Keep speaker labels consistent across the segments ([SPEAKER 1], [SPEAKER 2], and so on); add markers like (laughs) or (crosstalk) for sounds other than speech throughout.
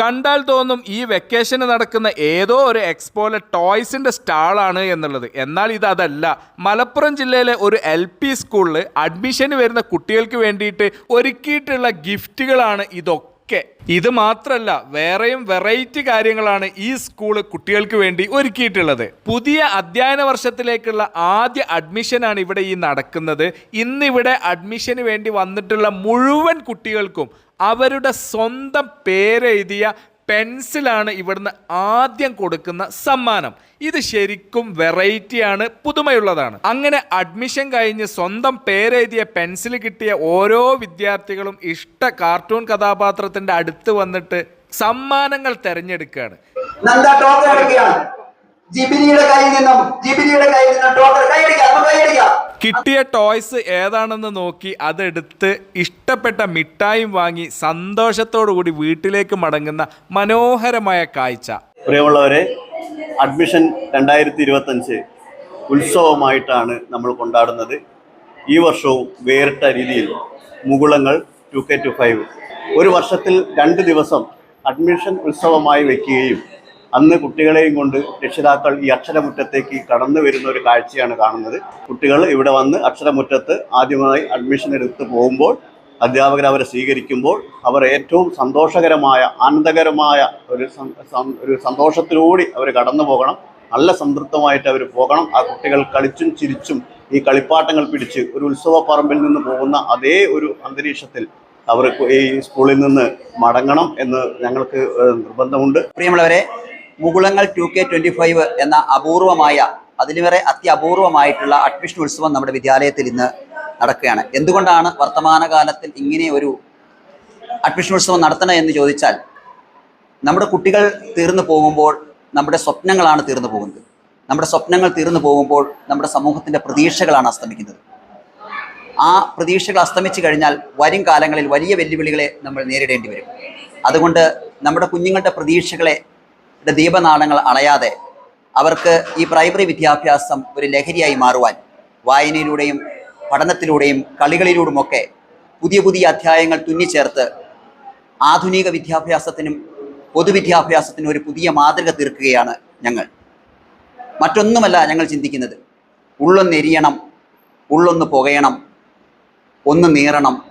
[SPEAKER 1] കണ്ടാൽ തോന്നും ഈ വെക്കേഷന് നടക്കുന്ന ഏതോ ഒരു എക്സ്പോയിലെ ടോയ്സിന്റെ സ്റ്റാളാണ് എന്നുള്ളത്. എന്നാൽ ഇത് അതല്ല. മലപ്പുറം ജില്ലയിലെ ഒരു എൽ പി സ്കൂളിൽ അഡ്മിഷന് വരുന്ന കുട്ടികൾക്ക് വേണ്ടിയിട്ട് ഒരുക്കിയിട്ടുള്ള ഗിഫ്റ്റുകളാണ് ഇതൊക്കെ. ഇത് മാത്രല്ല വേറെയും വെറൈറ്റി കാര്യങ്ങളാണ് ഈ സ്കൂൾ കുട്ടികൾക്ക് വേണ്ടി ഒരുക്കിയിട്ടുള്ളത്. പുതിയ അധ്യയന വർഷത്തിലേക്കുള്ള ആദ്യ അഡ്മിഷനാണ് ഇവിടെ ഈ നടക്കുന്നത്. ഇന്നിവിടെ അഡ്മിഷന് വേണ്ടി വന്നിട്ടുള്ള മുഴുവൻ കുട്ടികൾക്കും അവരുടെ സ്വന്തം പേരെഴുതിയ പെൻസിലാണ് ഇവിടുന്ന് ആദ്യം കൊടുക്കുന്ന സമ്മാനം. ഇത് ശരിക്കും വെറൈറ്റിയാണ് പുതുമയുള്ളതാണ്. അങ്ങനെ അഡ്മിഷൻ കഴിഞ്ഞ് സ്വന്തം പേരെഴുതിയ പെൻസിൽ കിട്ടിയ ഓരോ വിദ്യാർത്ഥികളും ഇഷ്ട കാർട്ടൂൺ കഥാപാത്രത്തിന്റെ അടുത്ത് വന്നിട്ട് സമ്മാനങ്ങൾ തെരഞ്ഞെടുക്കുകയാണ്.
[SPEAKER 2] ജിബിനിയുടെ കയ്യിൽ നിന്നും ജിബിനിയുടെ കയ്യിൽ നിന്നും ടോക്കൺ
[SPEAKER 1] കിട്ടിയ ടോയ്സ് ഏതാണെന്ന് നോക്കി അതെടുത്ത് ഇഷ്ടപ്പെട്ട മിഠായും വാങ്ങി സന്തോഷത്തോടു കൂടി വീട്ടിലേക്ക് മടങ്ങുന്ന മനോഹരമായ കാഴ്ച.
[SPEAKER 3] പ്രിയമുള്ളവരെ അഡ്മിഷൻ രണ്ടായിരത്തി ഇരുപത്തഞ്ച് ഉത്സവമായിട്ടാണ് നമ്മൾ കൊണ്ടാടുന്നത്. ഈ വർഷവും വേറിട്ട രീതിയിൽ മുകുളങ്ങൾ ടു കെ ടു ഫൈവ് ഒരു വർഷത്തിൽ രണ്ട് ദിവസം അഡ്മിഷൻ ഉത്സവമായി വെക്കുകയും അന്ന് കുട്ടികളെയും കൊണ്ട് രക്ഷിതാക്കൾ ഈ അക്ഷരമുറ്റത്തേക്ക് കടന്നു വരുന്ന ഒരു കാഴ്ചയാണ് കാണുന്നത്. കുട്ടികൾ ഇവിടെ വന്ന് അക്ഷരമുറ്റത്ത് ആദ്യമായി അഡ്മിഷൻ എടുത്ത് പോകുമ്പോൾ അധ്യാപകർ അവരെ സ്വീകരിക്കുമ്പോൾ അവർ ഏറ്റവും സന്തോഷകരമായ ആനന്ദകരമായ ഒരു ഒരു സന്തോഷത്തിലൂടി അവർ കടന്നു പോകണം. നല്ല സംതൃപ്തമായിട്ട് അവർ പോകണം. ആ കുട്ടികൾ കളിച്ചും ചിരിച്ചും ഈ കളിപ്പാട്ടങ്ങൾ പിടിച്ച് ഒരു ഉത്സവ പറമ്പിൽ നിന്ന് പോകുന്ന അതേ ഒരു അന്തരീക്ഷത്തിൽ അവർ ഈ സ്കൂളിൽ നിന്ന് മടങ്ങണം എന്ന് ഞങ്ങൾക്ക് നിർബന്ധമുണ്ട്.
[SPEAKER 2] പ്രിയമുള്ളവരെ മുകുളങ്ങൾ ടു കെ ട്വന്റി ഫൈവ് എന്ന അപൂർവമായ അതിലുവരെ അത്യപൂർവമായിട്ടുള്ള അഡ്മിഷൻ ഉത്സവം നമ്മുടെ വിദ്യാലയത്തിൽ ഇന്ന് നടക്കുകയാണ്. എന്തുകൊണ്ടാണ് വർത്തമാനകാലത്തിൽ ഇങ്ങനെ ഒരു അഡ്മിഷൻ ഉത്സവം നടത്തണം എന്ന് ചോദിച്ചാൽ നമ്മുടെ കുട്ടികൾ തീർന്നു പോകുമ്പോൾ നമ്മുടെ സ്വപ്നങ്ങളാണ് തീർന്നു പോകുന്നത്. നമ്മുടെ സ്വപ്നങ്ങൾ തീർന്നു പോകുമ്പോൾ നമ്മുടെ സമൂഹത്തിന്റെ പ്രതീക്ഷകളാണ് അസ്തമിക്കുന്നത്. ആ പ്രതീക്ഷകൾ അസ്തമിച്ചു കഴിഞ്ഞാൽ വരും കാലങ്ങളിൽ വലിയ വെല്ലുവിളികളെ നമ്മൾ നേരിടേണ്ടി വരും. അതുകൊണ്ട് നമ്മുടെ കുഞ്ഞുങ്ങളുടെ പ്രതീക്ഷകളെ ദീപനാളങ്ങൾ അണയാതെ അവർക്ക് ഈ പ്രൈമറി വിദ്യാഭ്യാസം ഒരു ലഹരിയായി മാറുവാൻ വായനയിലൂടെയും പഠനത്തിലൂടെയും കളികളിലൂടുമൊക്കെ പുതിയ പുതിയ അധ്യായങ്ങൾ തുന്നിച്ചേർത്ത് ആധുനിക വിദ്യാഭ്യാസത്തിനും പൊതുവിദ്യാഭ്യാസത്തിനും ഒരു പുതിയ മാതൃക തീർക്കുകയാണ് ഞങ്ങൾ. മറ്റൊന്നുമല്ല ഞങ്ങൾ ചിന്തിക്കുന്നത്. ഉള്ളൊന്ന് എരിയണം ഉള്ളൊന്ന് പുകയണം ഒന്ന് നീറണം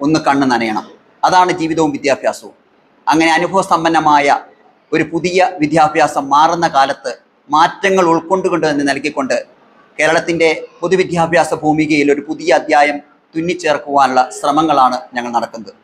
[SPEAKER 2] ഒന്ന് കണ്ണ് നനയണം. അതാണ് ജീവിതവും വിദ്യാഭ്യാസവും. അങ്ങനെ അനുഭവ സമ്പന്നമായ ഒരു പുതിയ വിദ്യാഭ്യാസം മാറുന്ന കാലത്ത് മാറ്റങ്ങൾ ഉൾക്കൊണ്ടുകൊണ്ട് തന്നെ നൽകിക്കൊണ്ട് കേരളത്തിന്റെ പൊതുവിദ്യാഭ്യാസ ഭൂമികയിൽ ഒരു പുതിയ അധ്യായം തുന്നിച്ചേർക്കുവാനുള്ള ശ്രമങ്ങളാണ് ഞങ്ങൾ നടക്കുന്നത്.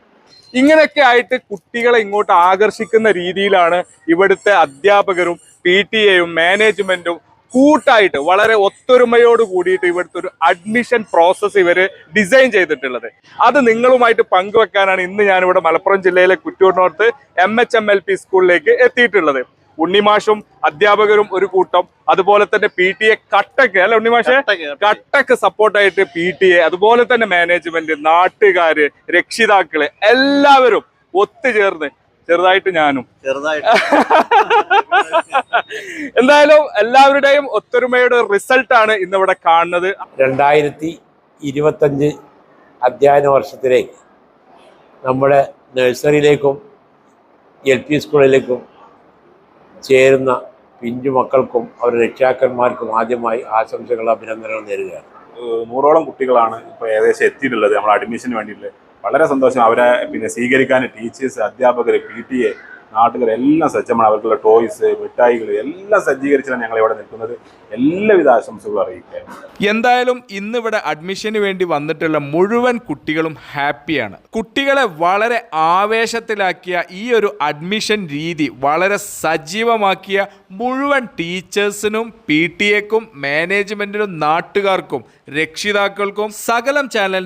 [SPEAKER 4] ഇങ്ങനെയൊക്കെ ആയിട്ട് കുട്ടികളെ ഇങ്ങോട്ട് ആകർഷിക്കുന്ന രീതിയിലാണ് ഇവിടുത്തെ അധ്യാപകരും പി ടി എയും മാനേജ്മെന്റും കൂട്ടായിട്ട് വളരെ ഒത്തൊരുമയോട് കൂടിയിട്ട് ഇവിടുത്തെ ഒരു അഡ്മിഷൻ പ്രോസസ്സ് ഇവർ ഡിസൈൻ ചെയ്തിട്ടുള്ളത്. അത് നിങ്ങളുമായിട്ട് പങ്കുവെക്കാനാണ് ഇന്ന് ഞാനിവിടെ മലപ്പുറം ജില്ലയിലെ Kuttur north M H M L P സ്കൂളിലേക്ക് എത്തിയിട്ടുള്ളത്. ഉണ്ണിമാഷും അധ്യാപകരും ഒരു കൂട്ടം. അതുപോലെ തന്നെ പി ടി എ കട്ടക്ക് അല്ലെ ഉണ്ണിമാഷെ?
[SPEAKER 3] കട്ടക്ക്,
[SPEAKER 4] സപ്പോർട്ടായിട്ട് പി ടി എ അതുപോലെ തന്നെ മാനേജ്മെന്റ് നാട്ടുകാര് രക്ഷിതാക്കൾ എല്ലാവരും ഒത്തുചേർന്ന് ചെറുതായിട്ട് ഞാനും.
[SPEAKER 3] ചെറുതായിട്ട്. (laughs) (laughs)
[SPEAKER 4] എന്തായാലും എല്ലാവരുടെയും ഒത്തൊരുമയുടെ റിസൾട്ട് ആണ് ഇന്നിവിടെ കാണുന്നത്.
[SPEAKER 5] രണ്ടായിരത്തി ഇരുപത്തഞ്ച് അധ്യയന വർഷത്തിലേക്ക് നമ്മുടെ നഴ്സറിയിലേക്കും എൽ പി സ്കൂളിലേക്കും ചേരുന്ന പിഞ്ചു മക്കൾക്കും അവരുടെ രക്ഷാക്കന്മാർക്കും ആദ്യമായി ആശംസകൾ അഭിനന്ദനങ്ങൾ നേരുകയാണ്.
[SPEAKER 6] നൂറോളം കുട്ടികളാണ് ഇപ്പോൾ ഏകദേശം എത്തിയിട്ടുള്ളത്. നമ്മൾ അഡ്മിഷന് വേണ്ടിയിട്ട് വളരെ സന്തോഷം. അവരെ പിന്നെ സ്വീകരിക്കാൻ ടീച്ചേഴ്സ് അധ്യാപകർ പി ടി എ നാട്ടുകാർ എല്ലാം സജ്ജമാണ് അവർക്കുള്ള ടോയ്സ് മിഠായികൾ എല്ലാം സജ്ജീകരിച്ചാണ് ഞങ്ങൾ ഇവിടെ നിൽക്കുന്നത്. എല്ലാവിധ ആശംസകളും അറിയിക്കുക
[SPEAKER 1] എന്തായാലും ഇന്നിവിടെ അഡ്മിഷന് വേണ്ടി വന്നിട്ടുള്ള മുഴുവൻ കുട്ടികളും ഹാപ്പിയാണ് കുട്ടികളെ വളരെ ആവേശത്തിലാക്കിയ ഈ ഒരു അഡ്മിഷൻ രീതി വളരെ സജീവമാക്കിയ മുഴുവൻ ടീച്ചേഴ്സിനും പി ടി എക്കും മാനേജ്മെന്റിനും നാട്ടുകാർക്കും രക്ഷിതാക്കൾക്കും സകലം ചാനൽ